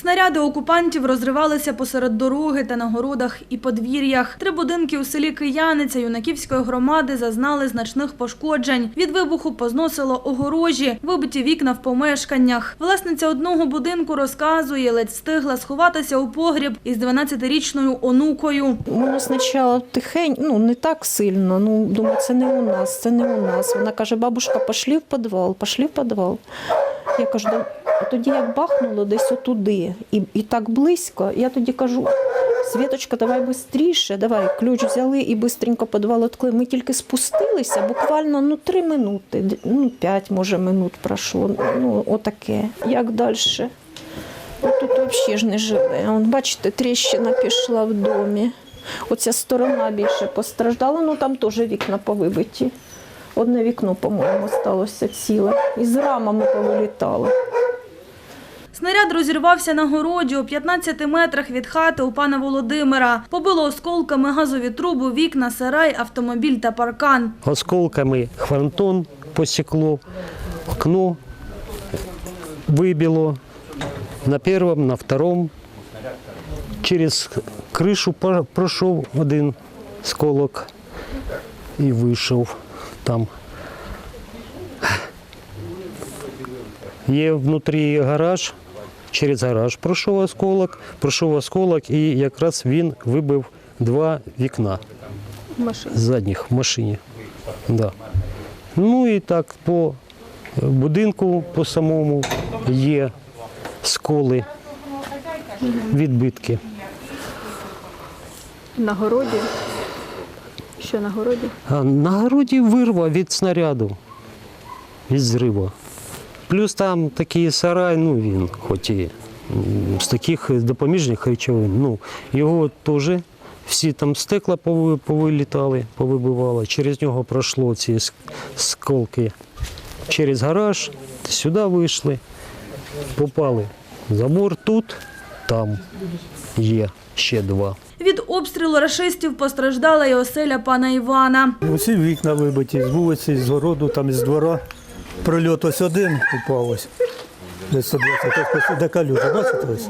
Снаряди окупантів розривалися посеред дороги та на городах і подвір'ях. Три будинки у селі Кияниця юнаківської громади зазнали значних пошкоджень. Від вибуху позносило огорожі, вибиті вікна в помешканнях. Власниця одного будинку розказує, ледь встигла сховатися у погріб із 12-річною онукою. Воно спочатку тихенько, ну не так сильно. Ну, думаю, це не у нас, це не у нас. Вона каже, бабушка, пошли в підвал, пошли в підвал. Я кажу, тоді як бахнуло десь отуди, і, і так близько, я тоді кажу, Світочка, давай швидше, давай ключ взяли і швидко підвал відкрили. Ми тільки спустилися, буквально ну, три минути, ну п'ять, може, минут пройшло. Ну, отаке. Як далі? Тут взагалі ж не живе. Он, бачите, тріщина пішла в домі. Оця сторона більше постраждала, ну там теж вікна повибиті. Одне вікно, по-моєму, сталося ціле. І з рамами повилітало. Снаряд розірвався на городі у 15 метрах від хати у пана Володимира. Побило осколками газові труби, вікна, сарай, автомобіль та паркан. осколками фронтон посекло, окно выбило на первом, на втором. Через кришу пройшов один сколок і вийшов там. Є внутрі гараж, через гараж пройшов осколок, пройшов осколок і якраз він вибив два вікна задніх в машині. Да. Ну і так по будинку по самому є сколи, відбитки. На городі. Що на городі? На городі вирва від снаряду, від зриву. Плюс там такий сарай, ну він хоч і з таких допоміжних речовин. Ну, його теж всі там стекла повилітали, повибивали. Через нього пройшло ці сколки через гараж, сюди вийшли, попали. Забор тут, там є ще два. Від обстрілу рашистів постраждала і оселя пана Івана. Усі вікна вибиті, з вулиці, з городу, там з двора. Прильот ось один упав ось. Десь 120, ось ось де калюжа, бачите ось?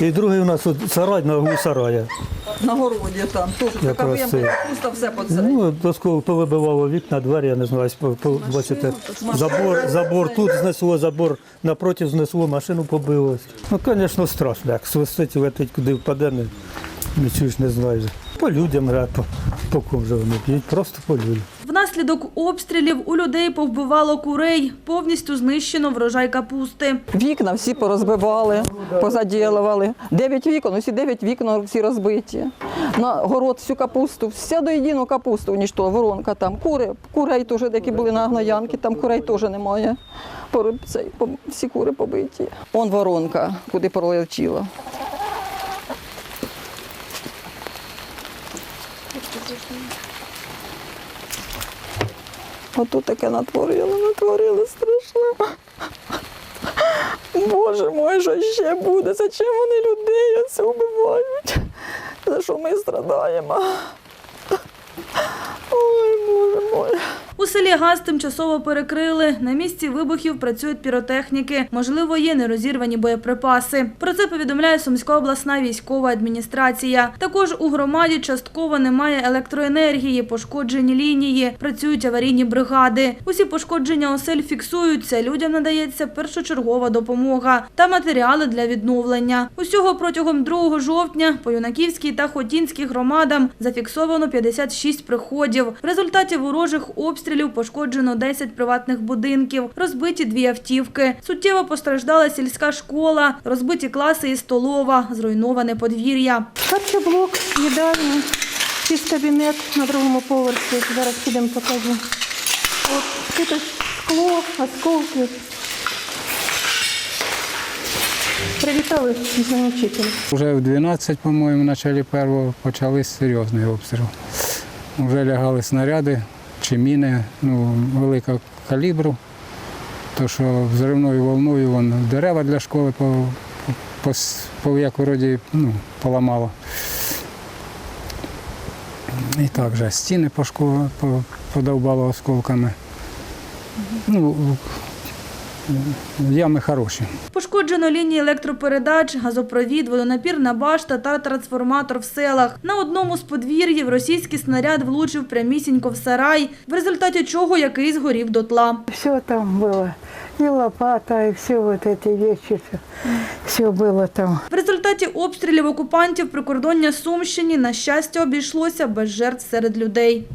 І другий у нас от сарай на углу сарая. На городі там, теж така Якраз це. пусто все по це. Ну, досково повибивало вікна, двері, я не знаю, ось по- по- бачите, забор, забор тут знесло, забор напроти знесло, машину побило. Ну, звісно, страшно, як свистить, летить, куди впаде, не, не чуєш, не знаєш. По людям, гра, по, по ком же вони п'ють, просто по людям. Внаслідок обстрілів у людей повбивало курей. Повністю знищено врожай капусти. Вікна всі порозбивали, позаділували. Дев'ять вікон, усі дев'ять вікон всі розбиті. На город всю капусту, вся до єдину капусту унішто, воронка там. Кури, курей теж, які були на гноянки, там курей теж немає. Всі кури побиті. Он воронка, куди пролетіло. Ото таке натворили, натворили страшно. Боже мой, що ще буде? За чим вони людей оце вбивають? За що ми страдаємо? Ой, Боже мой. У селі газ тимчасово перекрили. На місці вибухів працюють піротехніки. Можливо, є нерозірвані боєприпаси. Про це повідомляє Сумська обласна військова адміністрація. Також у громаді частково немає електроенергії, пошкоджені лінії, працюють аварійні бригади. Усі пошкодження осель фіксуються. Людям надається першочергова допомога та матеріали для відновлення. Усього протягом 2 жовтня по Юнаківській та Хотінській громадам зафіксовано 56 приходів. В результаті ворожих обстрілів пошкоджено 10 приватних будинків, розбиті дві автівки. Суттєво постраждала сільська школа, розбиті класи і столова, зруйноване подвір'я. Харчоблок, їдальня, чист кабінет на другому поверсі. Зараз підемо покажу. От тут скло, осколки. Привітали вчителя. Вже в 12, по-моєму, в началі першого почали серйозний обстріл. Вже лягали снаряди чи міни ну, великого калібру. То що взривною волною вон, дерева для школи по, по, по як вроді, ну, поламало. І так же стіни по- подовбало осколками. Ну, ями хороші. Пошкоджено лінії електропередач, газопровід, водонапірна башта та трансформатор в селах. На одному з подвір'їв російський снаряд влучив прямісінько в сарай, в результаті чого який згорів дотла. Все там было. И лопата, и все вот эти вещи. Все было там. В результаті обстрілів окупантів прикордоння Сумщині, на щастя, обійшлося без жертв серед людей.